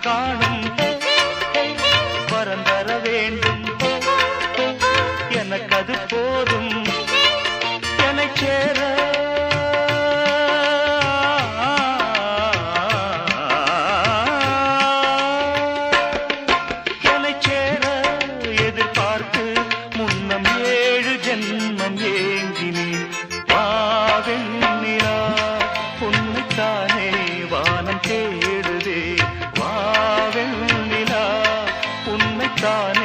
காணும். வரந்தர வேண்டும். எனக்கு அது போதும். தான்